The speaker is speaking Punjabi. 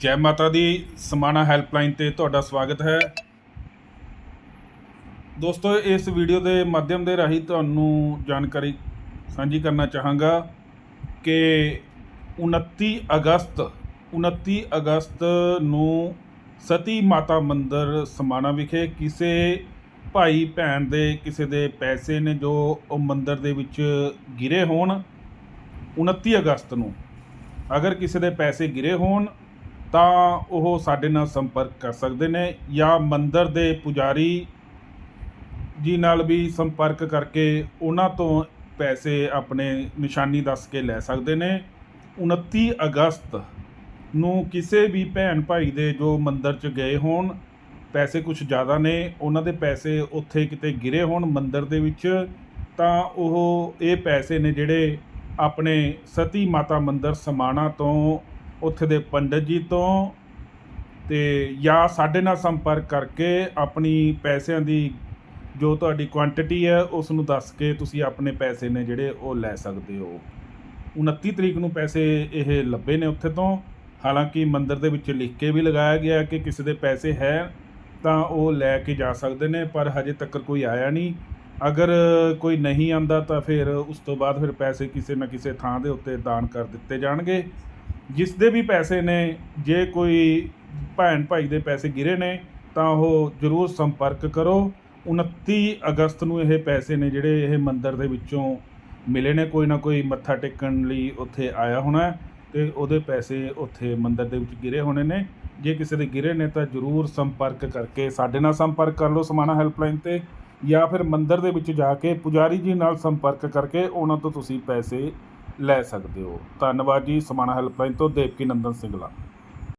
ਜੈ ਮਾਤਾ ਦੀ ਸਮਾਣਾ ਹੈਲਪਲਾਈਨ ਤੇ ਤੁਹਾਡਾ ਸਵਾਗਤ ਹੈ। ਦੋਸਤੋ, ਇਸ ਵੀਡੀਓ ਦੇ ਮਾਧਿਅਮ ਦੇ ਰਾਹੀਂ ਤੁਹਾਨੂੰ ਜਾਣਕਾਰੀ ਸਾਂਝੀ ਕਰਨਾ ਚਾਹਾਂਗਾ ਕਿ 29 ਅਗਸਤ 29 ਅਗਸਤ ਨੂੰ ਸਤੀ ਮਾਤਾ ਮੰਦਿਰ ਸਮਾਣਾ ਵਿਖੇ ਕਿਸੇ ਭਾਈ ਭੈਣ ਦੇ, ਕਿਸੇ ਦੇ ਪੈਸੇ ਨੇ ਜੋ ਉਹ ਮੰਦਿਰ ਦੇ ਵਿੱਚ ਗਿਰੇ ਹੋਣ 29 ਅਗਸਤ ਨੂੰ। ਅਗਰ ਕਿਸੇ ਦੇ ਪੈਸੇ ਗਿਰੇ ਹੋਣ ਤਾਂ ਉਹ ਸਾਡੇ ਨਾਲ ਸੰਪਰਕ ਕਰ ਸਕਦੇ ਨੇ ਜਾਂ ਮੰਦਰ ਦੇ ਪੁਜਾਰੀ ਜੀ ਨਾਲ ਵੀ ਸੰਪਰਕ ਕਰਕੇ ਉਹਨਾਂ ਤੋਂ ਪੈਸੇ ਆਪਣੇ ਨਿਸ਼ਾਨੀ ਦੱਸ ਕੇ ਲੈ ਸਕਦੇ ਨੇ। 29 ਅਗਸਤ ਨੂੰ ਕਿਸੇ ਵੀ ਭੈਣ ਭਾਈ ਦੇ ਜੋ ਮੰਦਰ 'ਚ ਗਏ ਹੋਣ, ਪੈਸੇ ਕੁਝ ਜ਼ਿਆਦਾ ਨੇ, ਉਹਨਾਂ ਦੇ ਪੈਸੇ ਉੱਥੇ ਕਿਤੇ ਗਿਰੇ ਹੋਣ ਮੰਦਰ ਦੇ ਵਿੱਚ, ਤਾਂ ਉਹ ਇਹ ਪੈਸੇ ਨੇ ਜਿਹੜੇ ਆਪਣੇ ਸਤੀ ਮਾਤਾ ਮੰਦਰ ਸਮਾਣਾ ਤੋਂ ਉੱਥੇ ਦੇ ਪੰਡਤ ਜੀ ਤੋਂ ਤੇ ਜਾਂ ਸਾਡੇ ਨਾਲ ਸੰਪਰਕ ਕਰਕੇ ਆਪਣੀ ਪੈਸਿਆਂ ਦੀ ਜੋ ਤੁਹਾਡੀ ਕੁਆਂਟੀਟੀ ਹੈ ਉਸ ਨੂੰ ਦੱਸ ਕੇ ਤੁਸੀਂ ਆਪਣੇ ਪੈਸੇ ਨੇ ਜਿਹੜੇ ਉਹ ਲੈ ਸਕਦੇ ਹੋ। 29 ਤਰੀਕ ਨੂੰ ਪੈਸੇ ਇਹ ਲੱਭੇ ਨੇ ਉੱਥੇ ਤੋਂ। ਹਾਲਾਂਕਿ ਮੰਦਰ ਦੇ ਵਿੱਚ ਲਿਖ ਕੇ ਵੀ ਲਗਾਇਆ ਗਿਆ ਕਿ ਕਿਸੇ ਦੇ ਪੈਸੇ ਹੈ, ਤਾਂ ਉਹ ਲੈ ਕੇ ਜਾ ਸਕਦੇ ਨੇ, ਪਰ ਹਜੇ ਤੱਕ ਕੋਈ ਆਇਆ ਨਹੀਂ। ਅਗਰ ਕੋਈ ਨਹੀਂ ਆਂਦਾ ਤਾਂ ਫਿਰ ਉਸ ਤੋਂ ਬਾਅਦ ਫਿਰ ਪੈਸੇ ਕਿਸੇ ਨਾ ਕਿਸੇ ਥਾਂ ਦੇ ਉੱਤੇ ਦਾਨ ਕਰ ਦਿੱਤੇ ਜਾਣਗੇ। ਜਿਸ ਦੇ ਵੀ ਪੈਸੇ ਨੇ, ਜੇ ਕੋਈ ਭੈਣ ਭਾਈ ਦੇ ਪੈਸੇ ਗਿਰੇ ਨੇ, ਤਾਂ ਉਹ ਜ਼ਰੂਰ ਸੰਪਰਕ ਕਰੋ। 29 ਅਗਸਤ ਨੂੰ ਇਹ ਪੈਸੇ ਨੇ ਜਿਹੜੇ ਇਹ ਮੰਦਿਰ ਦੇ ਵਿੱਚੋਂ ਮਿਲੇ ਨੇ, ਕੋਈ ਨਾ ਕੋਈ ਮੱਥਾ ਟੇਕਣ ਲਈ ਉੱਥੇ ਆਇਆ ਹੋਣਾ ਹੈ ਤੇ ਉਹਦੇ ਪੈਸੇ ਉੱਥੇ ਮੰਦਿਰ ਦੇ ਵਿੱਚ ਗਿਰੇ ਹੋਣੇ ਨੇ। ਜੇ ਕਿਸੇ ਦੇ ਗਿਰੇ ਨੇ, ਤਾਂ ਜ਼ਰੂਰ ਸੰਪਰਕ ਕਰਕੇ ਸਾਡੇ ਨਾਲ ਸੰਪਰਕ ਕਰ ਲਓ ਸਮਾਣਾ ਹੈਲਪਲਾਈਨ ਤੇ, ਜਾਂ ਫਿਰ ਮੰਦਿਰ ਦੇ ਵਿੱਚ ਜਾ ਕੇ ਪੁਜਾਰੀ ਜੀ ਨਾਲ ਸੰਪਰਕ ਕਰਕੇ ਉਹਨਾਂ ਤੋਂ ਤੁਸੀਂ ਪੈਸੇ ਲੈ ਸਕਦੇ ਹੋ। ਧੰਨਵਾਦ ਜੀ। ਸਮਾਣਾ ਹੈਲਪਲਾਈਨ ਤੋਂ ਦੇਵਕੀ ਨੰਦਨ ਸਿੰਗਲਾ।